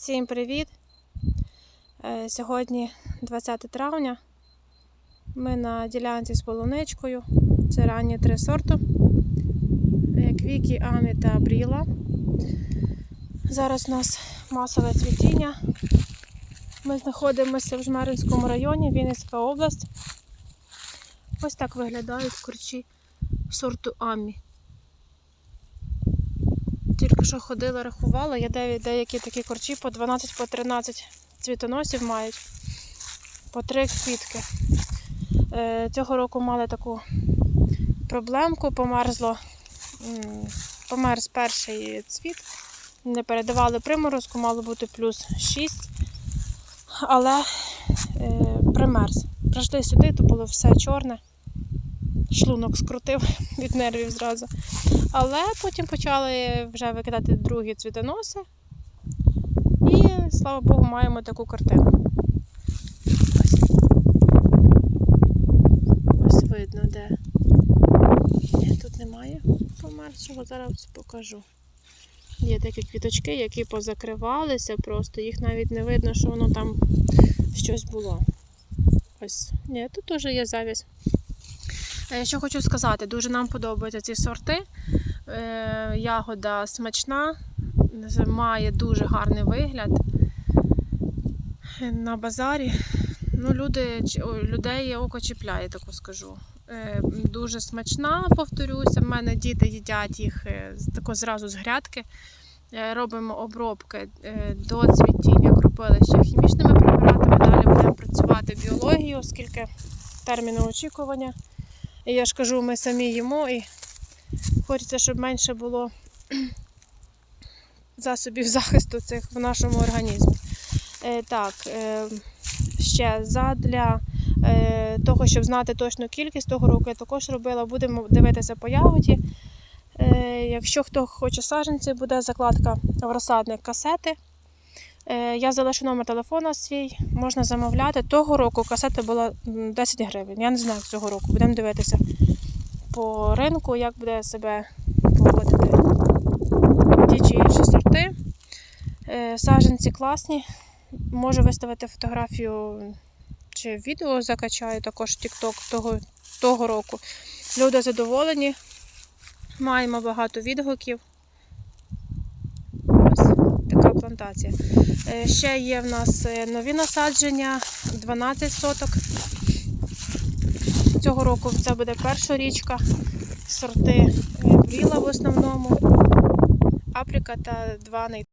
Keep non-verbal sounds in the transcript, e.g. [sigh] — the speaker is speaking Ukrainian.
Всім привіт! Е, Сьогодні 20 травня. Ми на ділянці з полуничкою. Це ранні три сорту. Е, Квікі, Амі та Бріла. Зараз у нас масове цвітіння. Ми знаходимося в Жмеринському районі, Вінницька область. Ось так виглядають корчі сорту Амі. Тільки що ходила, рахувала, де- деякі такі корчі по 12-13 цвітоносів мають, по три квітки. Е, Цього року мали таку проблемку, померзло, померз перший цвіт, не передавали приморозку, мало бути плюс 6, але е, примерз. Прийшли сюди, то було все чорне. Шлунок скрутив [laughs] від нервів зразу. Але потім почали вже викидати другі цвітоноси. І, слава Богу, маємо таку картину. Ось, Ось видно, де. Ні, тут немає померчого, зараз покажу. Є такі квіточки, які позакривалися, просто їх навіть не видно, що воно там щось було. Ось. Ні, тут теж є завість. Е, Що хочу сказати, дуже нам подобаються ці сорти. Е, Ягода смачна, має дуже гарний вигляд. На базарі ну, люди, людей око чіпляє, таку скажу. Е, Дуже смачна, повторюся. В мене діти їдять їх тако зразу з грядки. Робимо обробки до цвітіння кропилища хімічними препаратами. Далі будемо працювати біологією, оскільки терміни очікування. І я ж кажу, ми самі їмо і хочеться, щоб менше було [clears throat] засобів захисту цих в нашому організмі. Е, так, е, ще задля е, того, щоб знати точну кількість, того року я також робила, будемо дивитися по ягоді. Е, якщо хто хоче саджанці, буде закладка в розсадник касети. Е, я залишу номер телефона свій, можна замовляти. Того року касета була 10 гривень. Я не знаю цього року. Будемо дивитися по ринку, як буде себе поводити ті чи інші сорти. Е, Саджанці класні. Можу виставити фотографію чи відео закачаю також TikTok того, того року. Люди задоволені. Маємо багато відгуків. Плантація. Е, Ще є в нас е, нові насадження 12 соток. Цього року це буде перша річка. Сорти е, бріла в основному, апріка та два